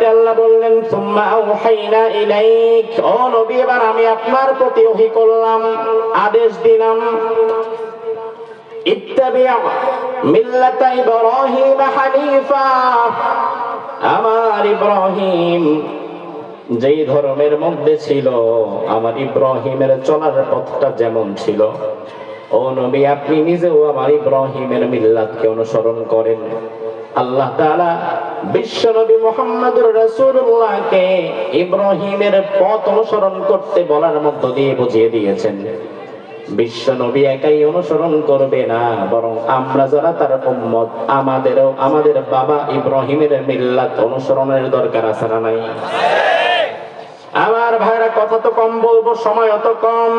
আয়াতে আল্লাহ বললেন, সুম্মা আউহাইনা ইলাইক। ও নবী, এবার আমি আপনার প্রতি ওহী করলাম। আদেশ দিলাম ইত্তাবি'a মিল্লাতা ইব্রাহিম হানিফা। আমার ইব্রাহিম যেই ধর্মের মধ্যে ছিল, আমার ইব্রাহিমের চলার পথটা যেমন ছিল, ও নবী, আপনি নিজেও আমার ইব্রাহিমের মিল্লাতকে অনুসরণ করেন। আল্লাহ তাআলা বিশ্ব নবী মোহাম্মদুর রাসূলুল্লাহকে ইব্রাহিমের পথ অনুসরণ করতে বলার মধ্য দিয়ে বুঝিয়ে দিয়েছেন। বিশ্ব নবী একাই অনুসরণ করবে না, বরং আমরা যারা তার উম্মত, আমাদেরও আমাদের বাবা ইব্রাহিমের মিল্লাত অনুসরণের দরকার আছে না নাই? আমার ভাইরা, কথা তো কম বলব সময় অত কম।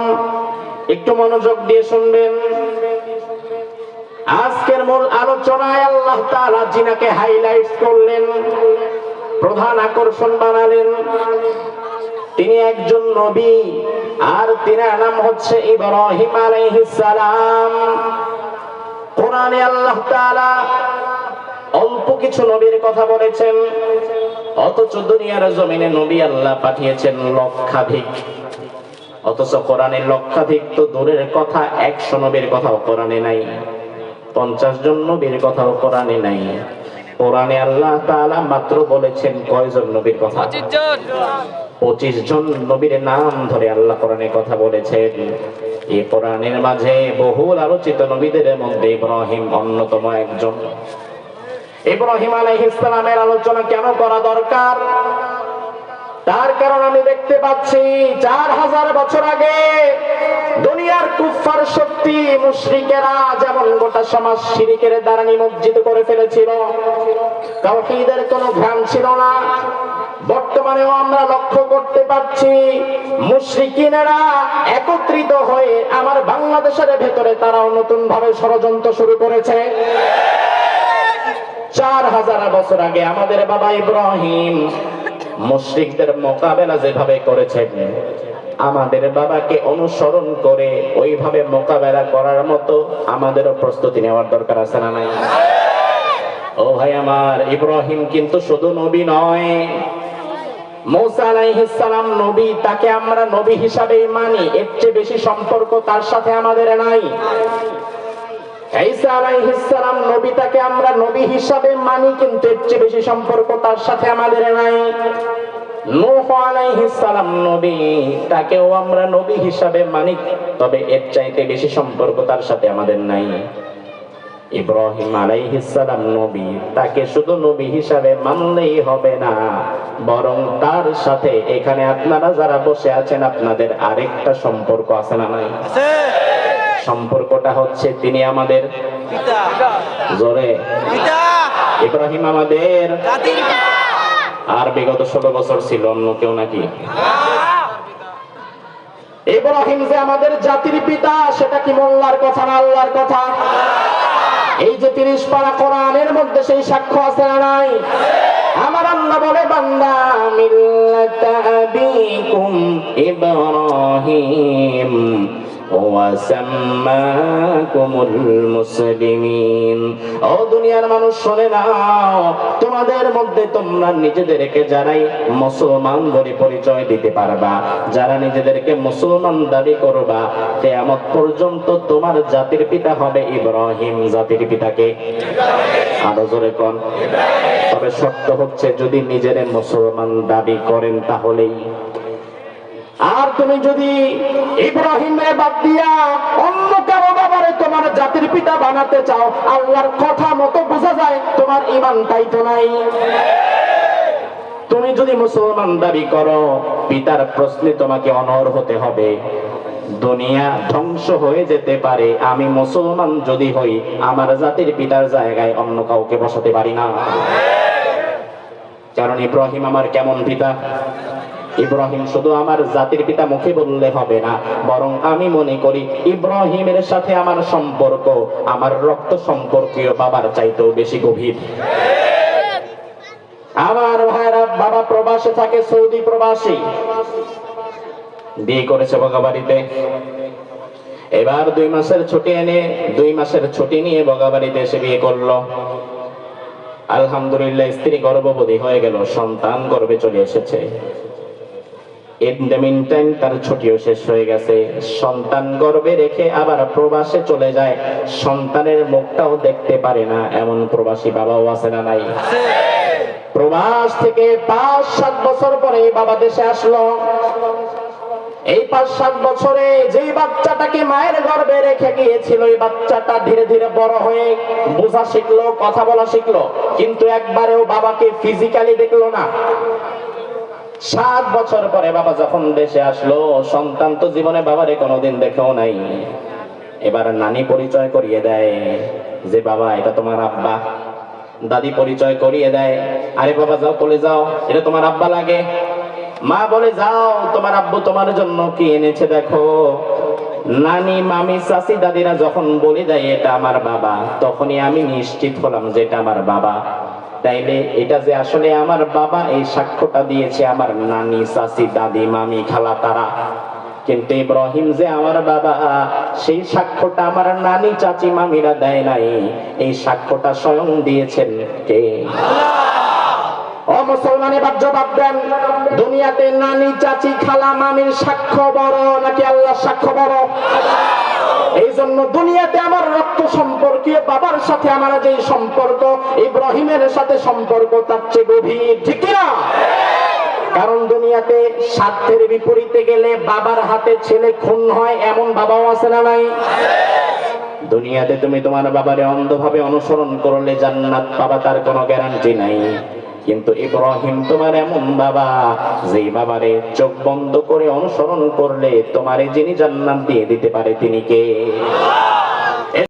একটু মনোযোগ দিয়ে শুনবেন। আজকের মূল আলোচনায় আল্লাহ তাআলা জিনাকে হাইলাইটস করলেন, প্রধান আকর্ষণ বানালেন। তিনি একজন নবী, আর তিনার নাম হচ্ছে ইব্রাহিম আলাইহিস কোরআনে আল্লাহ তাআলা অল্প কিছু নবীর কথা বলেছেন, অথচ দুনিয়ার জমিনে নবী আল্লাহ পাঠিয়েছেন লক্ষাধিক। অথচ কোরআনে লক্ষাধিক তো দূরের কথা, একশো নবীর কথাও কোরআনে নাই। পঞ্চাশ জন নবীর কথাও কোরআনে নাই। কোরআনে আল্লাহ তাআলা মাত্র বলেছেন কয়জন নবীর কথা? পঁচিশ জন। নবীর নাম ধরে আল্লাহ কোরআনে কথা বলেছেন। এই কোরআনের মাঝে বহুল আলোচিত নবীদের মধ্যে ইব্রাহিম অন্যতম একজন। ইব্রাহিম আলাইহিস সালামের আলোচনা কেন করা দরকার? তার কারণ আমি দেখতে পাচ্ছি, চার হাজার বছর আগে দুনিয়ার কুফার শক্তি মুশরিকেরা যেমন গোটা সমাজ শিরিকের দ্বারা নিমজ্জিত করে ফেলেছিল, তাওহীদের কোনো ধ্যান ছিল না। বর্তমানেও আমরা লক্ষ্য করতে পাচ্ছি মুশরিকিনেরা একত্রিত হয়ে আমার বাংলাদেশের ভেতরে তারাও নতুন ভাবে ষড়যন্ত্র শুরু করেছে। চার হাজার বছর আগে আমাদের বাবা ইব্রাহিম মুশরিকদের মোকাবেলা যেভাবে করেছেন, আমাদের বাবাকে অনুসরণ করে ওইভাবে মোকাবেলা করার মতো আমাদেরও প্রস্তুতি নেওয়ার দরকার আছে না নাই? ও ভাই আমার, ইব্রাহিম কিন্তু শুধু নবী নয়। নবী, তাকে আমরা নবী হিসাবেই মানি, এর চেয়ে বেশি সম্পর্ক তার সাথে আমাদের নাই। আমরা নবী হিসাবে মানি, কিন্তু এর চেয়ে বেশি সাথে আমাদের নাই। নবী তাকেও আমরা নবী হিসাবে মানি, তবে এর চাইতে বেশি সাথে আমাদের নাই। ইব্রাহিম আলাইহিস সালাম নবী তাকে শুধু নবী হিসাবে মানলেই হবে না, বরং তার সাথে এখানে আপনারা যারা বসে আছেন, আপনাদের আরেকটা সম্পর্ক আছে না নাই? সম্পর্কটা হচ্ছে তিনি আমাদের জোরে ইব্রাহিম আমাদের আর বিগত ষোলো বছর ছিল অন্য কেউ নাকি? ইব্রাহিম যে আমাদের জাতির পিতা সেটা কি মোল্লার কথা না আল্লাহর কথা? এই যে তিরিশ পারা কোরআনের মধ্যে সেই সাক্ষ্য আছে না নাই? আমার আল্লাহ বলে বান্দা মিল্লাতা আবিকুম ইব্রাহিম। ও দুনিয়ার মানুষ তোমাদের মধ্যে তোমরা নিজেদেরকে যারাই মুসলমান পরিচয় দিতে পারবা, যারা নিজেদেরকে মুসলমান দাবি করবা পর্যন্ত তোমার জাতির পিতা হবে ইব্রাহিম, জাতির পিতাকে। আরও জোরে কোন। তবে সত্য হচ্ছে, যদি নিজের মুসলমান দাবি করেন তাহলেই আর তুমি যদি ইব্রাহিমের বাদ দিয়া অন্য কারও বাবারে তোমার জাতির পিতা বানাতে চাও, আল্লাহর কথা মতো বোঝা যায়, তোমার ইমান তাই তো নাই। তুমি যদি মুসলমান দাবি করো, পিতার প্রশ্নে তোমাকে অনর হতে হবে। দুনিয়া ধ্বংস হয়ে যেতে পারে, আমি মুসলমান যদি হই, আমার জাতির পিতার জায়গায় অন্য কাউকে বসাতে পারি না। কারণ ইব্রাহিম আমার কেমন পিতা? ইব্রাহিম শুধু আমার জাতির পিতা মুখে বললে হবে না, বরং আমি মনে করি ইব্রাহিমের সাথে আমার সম্পর্ক, আমার রক্ত সম্পর্কীয় বাবার চাইতেও বেশি গভীর। আমার ভাইরা, বাবা প্রবাসে থাকে, সৌদি প্রবাসী। বিয়ে করেছে বগাবাড়িতে এবার দুই মাসের ছুটি এনে, দুই মাসের ছুটি নিয়ে বগাবাড়িতে এসে বিয়ে করল। আলহামদুলিল্লাহ, স্ত্রী গর্ভবতী হয়ে গেল, সন্তান গর্বে চলে এসেছে। তার ছুটিও শেষ হয়ে গেছে। সন্তান গর্ভে রেখে আবার প্রবাসে চলে যায়। সন্তানের মুখটাও দেখতে পারে না, এমন প্রবাসী বাবাও আছে না নাই। প্রবাস থেকে পাঁচ সাত বছর পরে বাবা দেশে আসলো। এই পাঁচ সাত বছরে যেই বাচ্চাটাকে মায়ের গর্ভে রেখে গিয়েছিল, এই বাচ্চাটা ধীরে ধীরে বড় হয়ে বোঝা শিখলো, কথা বলা শিখলো। কিন্তু একবারেও বাবাকে ফিজিক্যালি দেখল না। সাত বছর পরে বাবা যখন দেশে আসলো, সন্তান তো জীবনে বাবারে কোনোদিন দেখেও নাই। এবার নানি পরিচয় করিয়ে দেয় যে, বাবা, এটা তোমার আব্বা। দাদি পরিচয় করিয়ে দেয়, আরে বাবা, যাও বলে যাও, এটা তোমার আব্বা লাগে। মা বলে, যাও, তোমার আব্বু তোমার জন্য কি এনেছে দেখো। নানি, মামি, চাচি, দাদিরা যখন বলে দেয়, এটা আমার বাবা, তখনই আমি নিশ্চিত হলাম যে, এটা আমার বাবা। তাইলে এটা যে আসলে আমার বাবা এই সাক্ষ্যটা দিয়েছে আমার নানি চাচি দাদি মামি খালা তারা। কিন্তু ইব্রাহিম যে আমার বাবা সেই সাক্ষ্যটা আমার নানি চাচি মামিরা দেয় নাই। এই সাক্ষ্যটা স্বয়ং দিয়েছেন কে? ও মুসলমানে বাপ জবাব দেন। দুনিয়াতে নানি চাচি খালা মামির সাক্ষ্য বড় নাকি আল্লাহ সাক্ষ্য বড়? এই জন্য দুনিয়াতে আমার রক্ত সম্পর্কীয় বাবার সাথে আমার যে সম্পর্ক, ইব্রাহিমের সাথে সম্পর্ক তার চেয়ে গভীর, ঠিক না? কারণ দুনিয়াতে স্বার্থের বিপরীতে গেলে বাবার হাতে ছেলে খুন হয়, এমন বাবাও আছে না নাই? দুনিয়াতে তুমি তোমার বাবারে অন্ধভাবে অনুসরণ করলে জান্নাত পাবা, তার কোনো গ্যারান্টি নাই। কিন্তু ইব্রাহিম তোমার এমন বাবা, যেই বাবারে চোখ বন্ধ করে অনুসরণ করলে তোমারে যিনি জান্নাত দিয়ে দিতে পারে তিনি কে?